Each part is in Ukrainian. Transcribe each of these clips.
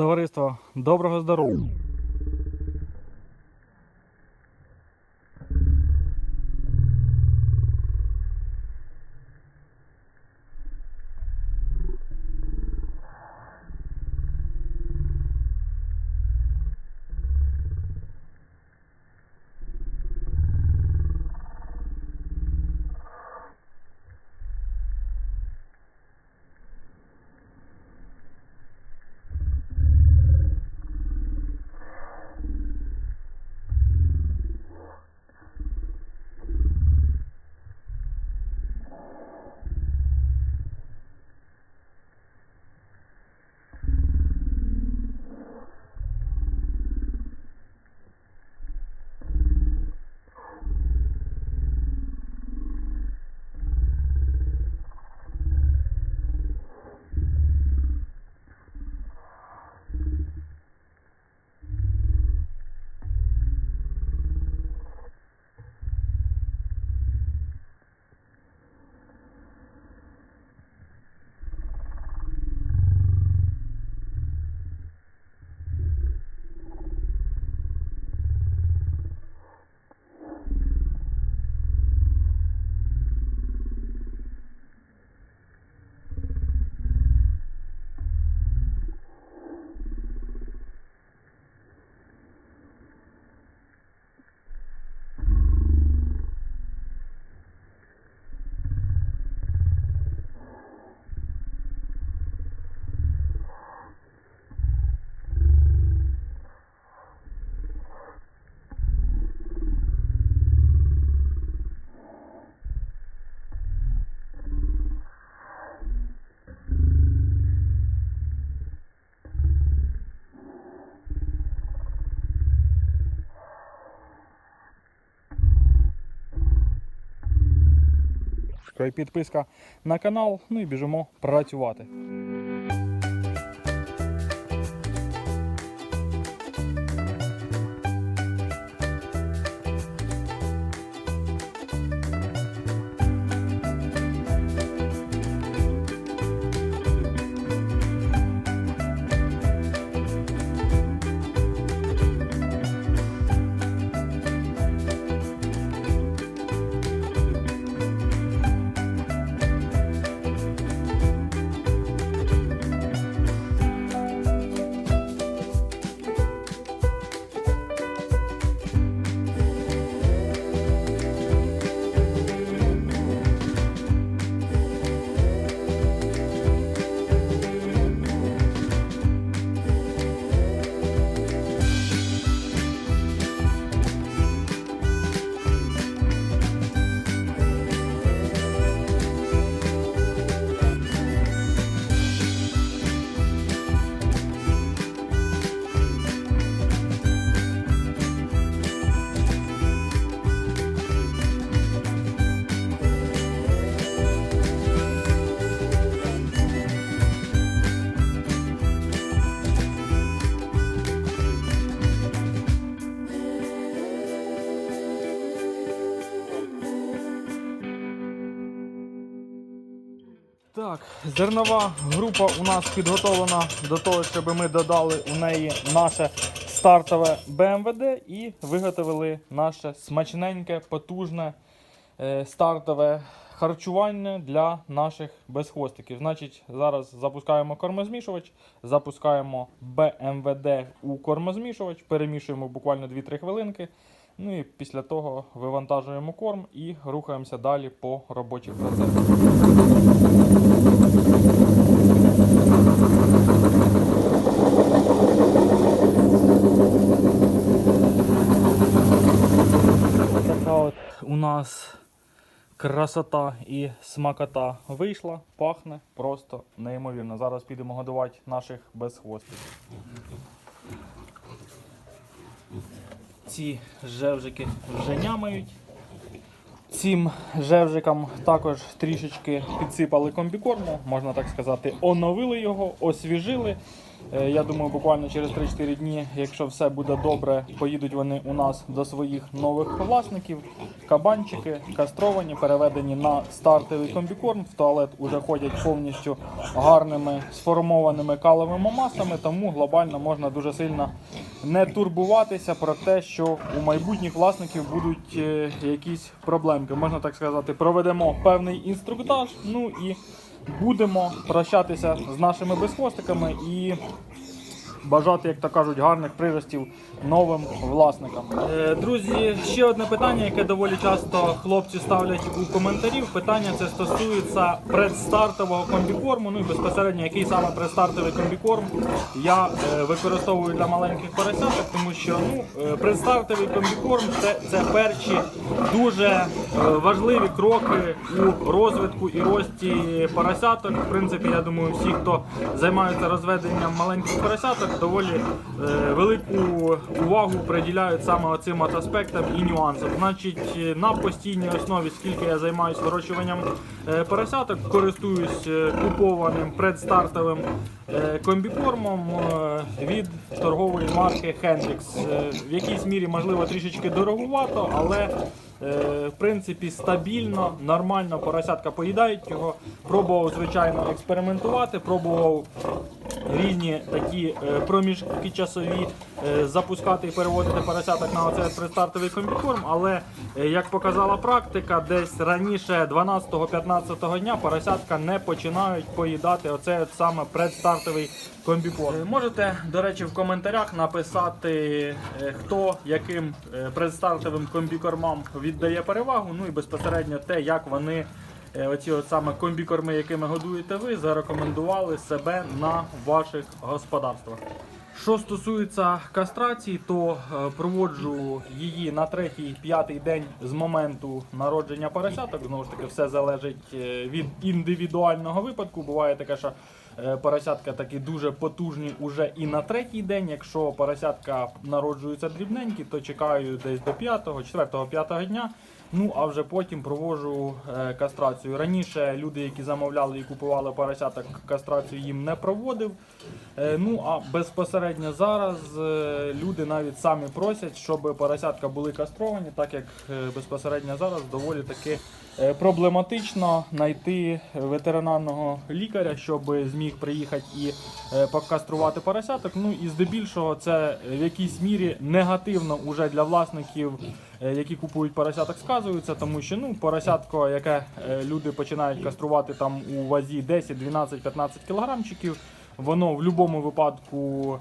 Товариство, доброго здоров'я. І підписка на канал. Ну і біжимо працювати. Так, зернова група у нас підготовлена до того, щоб ми додали у неї наше стартове БМВД і виготовили наше смачненьке, потужне е, стартове харчування для наших безхвостиків. Значить, зараз запускаємо кормозмішувач, запускаємо БМВД у кормозмішувач, перемішуємо буквально 2-3 хвилинки. Ну і після того вивантажуємо корм і рухаємося далі по робочих процесах. Така от у нас красота і смакота вийшла, пахне просто неймовірно. Зараз підемо годувати наших безхвостих. Ці жевжики вже нямають. Цим жевжикам також трішечки підсипали комбікорму, можна так сказати, оновили його, освіжили. Е, Я думаю, буквально через 3-4 дні, якщо все буде добре, поїдуть вони у нас до своїх нових власників. Кабанчики кастровані, переведені на стартовий комбікорм. В туалет уже ходять повністю гарними сформованими каловими масами, тому глобально можна дуже сильно не турбуватися про те, що у майбутніх власників будуть е, якісь проблемки. Можна так сказати, проведемо певний інструктаж. Ну і будемо прощатися з нашими безхвостиками і бажати, як то кажуть, гарних приростів новим власникам. Е, Друзі, ще одне питання, яке доволі часто хлопці ставлять у коментарі. Питання це стосується предстартового комбікорму. Ну і безпосередньо який саме предстартовий комбікорм я е, використовую для маленьких поросяток, тому що ну, е, предстартовий комбікорм це, це перші дуже важливі кроки у розвитку і рості поросяток. В принципі, я думаю, всі, хто займаються розведенням маленьких поросяток, доволі е, велику увагу приділяють саме цим аспектам і нюансам. Значить, е, на постійній основі, скільки я займаюся вирощуванням е, поросяток, користуюсь купованим предстартовим комбікормом від торгової марки Hendrix. В якійсь мірі, можливо, трішечки дороговато, але в принципі стабільно, нормально поросятка поїдають його. Пробував, звичайно, експериментувати, пробував різні такі е, проміжки часові е, запускати і переводити поросяток на оцей предстартовий комбікорм, але е, як показала практика, десь раніше 12-15 дня поросятка не починають поїдати оцей саме предстартовий комбікорм. Можете, до речі, в коментарях написати, хто яким предстартовим комбікормам віддає перевагу, ну і безпосередньо те, як вони. Е, Оці саме комбікорми, якими годуєте ви, зарекомендували себе на ваших господарствах. Що стосується кастрації, то е, проводжу її на третій-п'ятий день з моменту народження поросяток. Знову ж таки, все залежить е, від індивідуального випадку. Буває таке, що поросятка такі дуже потужні уже і на третій день. Якщо поросятка народжуються дрібненькі, то чекаю десь до п'ятого, четвертого, п'ятого дня. Ну а вже потім проводжу е, кастрацію. Раніше люди, які замовляли і купували поросяток, кастрацію їм не проводив. Е, ну а безпосередньо зараз е, люди навіть самі просять, щоб поросятка були кастровані, так як е, безпосередньо зараз доволі таки проблематично знайти ветеринарного лікаря, щоб зміг приїхати і покаструвати поросяток. Ну і здебільшого це в якійсь мірі негативно уже для власників які купують поросяток, сказуються, тому що ну, поросятко, яке люди починають каструвати там у вазі 10, 12, 15 кілограмчиків, воно в будь-якому випадку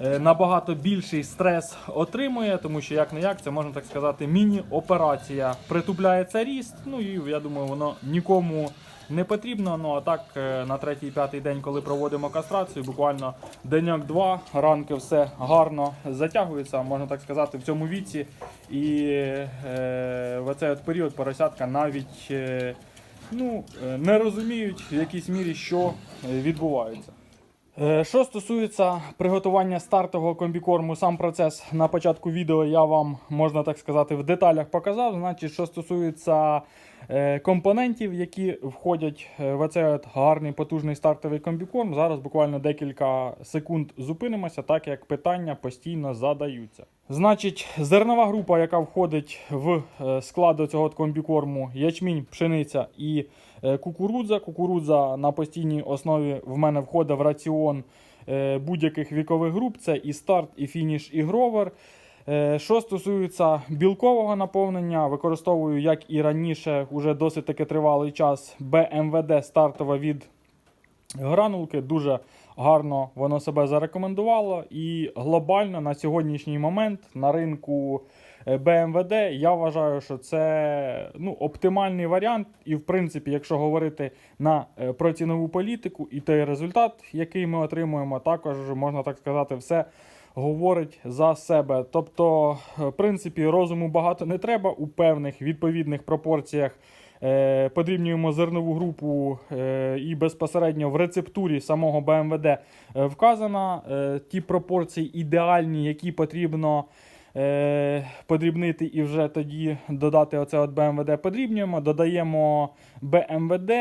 е, набагато більший стрес отримує, тому що як не як, це можна так сказати, міні-операція. Притупляється ріст, ну і я думаю, воно нікому. Не потрібно, ну а так е, на третій-п'ятий день, коли проводимо кастрацію, буквально деньок-два, ранки все гарно затягується, можна так сказати, в цьому віці. І е, в цей от період поросятка навіть е, ну, е, не розуміють в якійсь мірі, що відбувається. Е, Що стосується приготування стартового комбікорму, сам процес на початку відео я вам, можна так сказати, в деталях показав. Значить, що стосується компонентів, які входять е, в цей гарний потужний стартовий комбікорм, зараз буквально декілька секунд зупинимося, так як питання постійно задаються. Значить, зернова група, яка входить в е, склад цього комбікорму, ячмінь, пшениця і е, кукурудза. Кукурудза на постійній основі в мене входить в раціон е, будь-яких вікових груп. Це і старт, і фініш, і гровер. Е, Що стосується білкового наповнення, використовую, як і раніше, уже досить таки тривалий час БМВД стартове від гранулки. Дуже гарно воно себе зарекомендувало. І глобально на сьогоднішній момент на ринку е, БМВД я вважаю, що це ну, оптимальний варіант. І, в принципі, якщо говорити на, е, про цінову політику і той результат, який ми отримуємо, також можна так сказати, все. Говорить за себе. Тобто, е, в принципі, розуму багато не треба у певних відповідних пропорціях е, подрібнюємо зернову групу е, і безпосередньо в рецептурі самого БМВД вказано ті пропорції ідеальні, які потрібно подрібнити і вже тоді додати оце от БМВД подрібнюємо. Додаємо БМВД.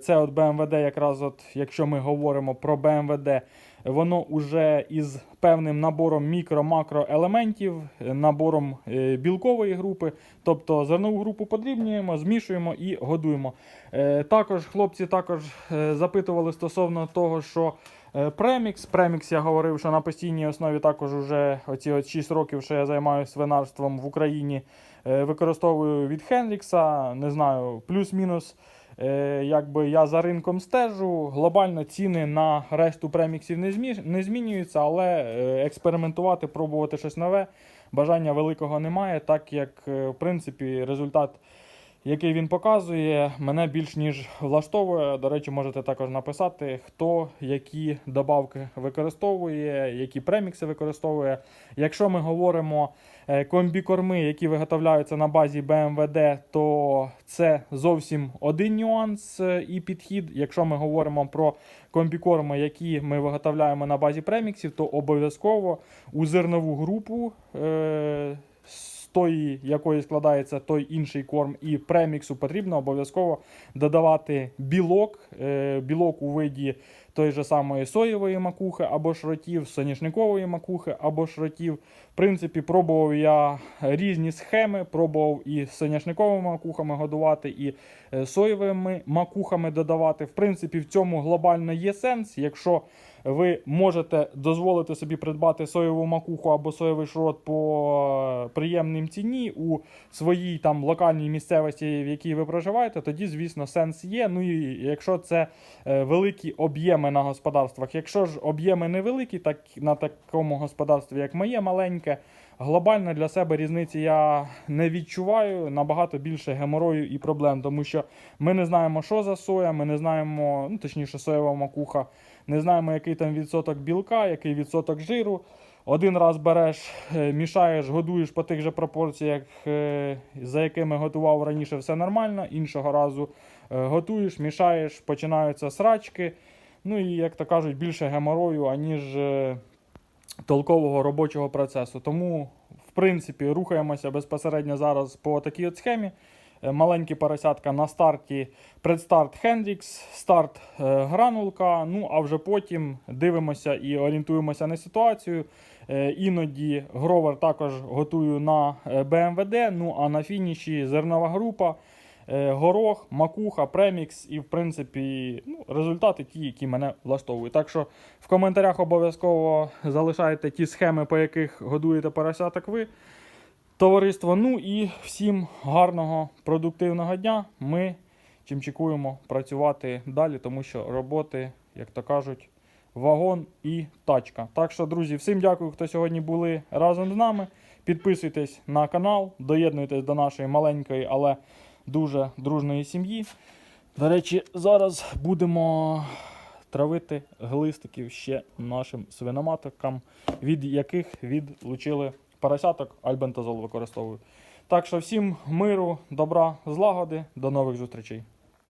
Це от БМВД, якраз от, якщо ми говоримо про БМВД, воно вже із певним набором мікро-макро елементів, набором е, білкової групи. Тобто зернову групу подрібнюємо, змішуємо і годуємо. Е, Також хлопці також е, запитували стосовно того, що премікс. Премікс я говорив, що на постійній основі також уже оці от 6 років, що я займаюся свинарством в Україні, використовую від Хенрікса. Не знаю, плюс-мінус. Е, Якби я за ринком стежу, глобально ціни на решту преміксів не, змі... не змінюються, але е, експериментувати, пробувати щось нове бажання великого немає, так як е, в принципі результат, який він показує, мене більш ніж влаштовує. До речі, можете також написати, хто які добавки використовує, які премікси використовує. Якщо ми говоримо комбікорми, які виготовляються на базі BMWD, то це зовсім один нюанс е, і підхід. Якщо ми говоримо про комбікорми, які ми виготовляємо на базі преміксів, то обов'язково у зернову групу. Е- тої, якої складається той інший корм, і преміксу потрібно обов'язково додавати білок, е, білок у виді тої ж самої соєвої макухи або шротів, соняшникової макухи або шротів. Принципі, пробував я різні схеми, пробував і соняшниковими макухами годувати, і е, соєвими макухами додавати. В принципі, в цьому глобально є сенс, якщо ви можете дозволити собі придбати соєву макуху або соєвий шрот по е, приємним ціні у своїй там локальній місцевості, в якій ви проживаєте, тоді, звісно, сенс є. Ну і якщо це е, великі об'єми на господарствах. Якщо ж об'єми невеликі, так на такому господарстві, як моє маленьке, глобально для себе різниці я не відчуваю набагато більше геморою і проблем, тому що ми не знаємо, що за соя, ми не знаємо, ну точніше, соєва макуха, не знаємо, який там відсоток білка, який відсоток жиру. Один раз береш, е, мішаєш, годуєш по тих же пропорціях, е, за якими готував раніше, все нормально. Іншого разу е, готуєш, мішаєш, починаються срачки. Ну і, як то кажуть, більше геморою, аніж толкового робочого процесу. Тому, в принципі, рухаємося безпосередньо зараз по такій от схемі. Е, Маленькі поросятка на старті, предстарт Хендрікс, старт е, гранулка. Ну а вже потім дивимося і орієнтуємося на ситуацію. Е, Іноді гровер також готую на БМВД. Ну а на фініші зернова група, горох, макуха, премікс і в принципі ну, результати ті, які мене влаштовують. Так що в коментарях обов'язково залишайте ті схеми, по яких годуєте поросяток ви. Товариство, ну і всім гарного продуктивного дня. Ми чимчикуємо працювати далі, тому що роботи, як то кажуть, вагон і тачка. Так що, друзі, всім дякую, хто сьогодні були разом з нами. Підписуйтесь на канал, доєднуйтесь до нашої маленької, але дуже дружної сім'ї. До речі, зараз будемо травити глистиків ще нашим свиноматокам, від яких відлучили поросяток, альбентазол використовую. Так що всім миру, добра, злагоди, до нових зустрічей.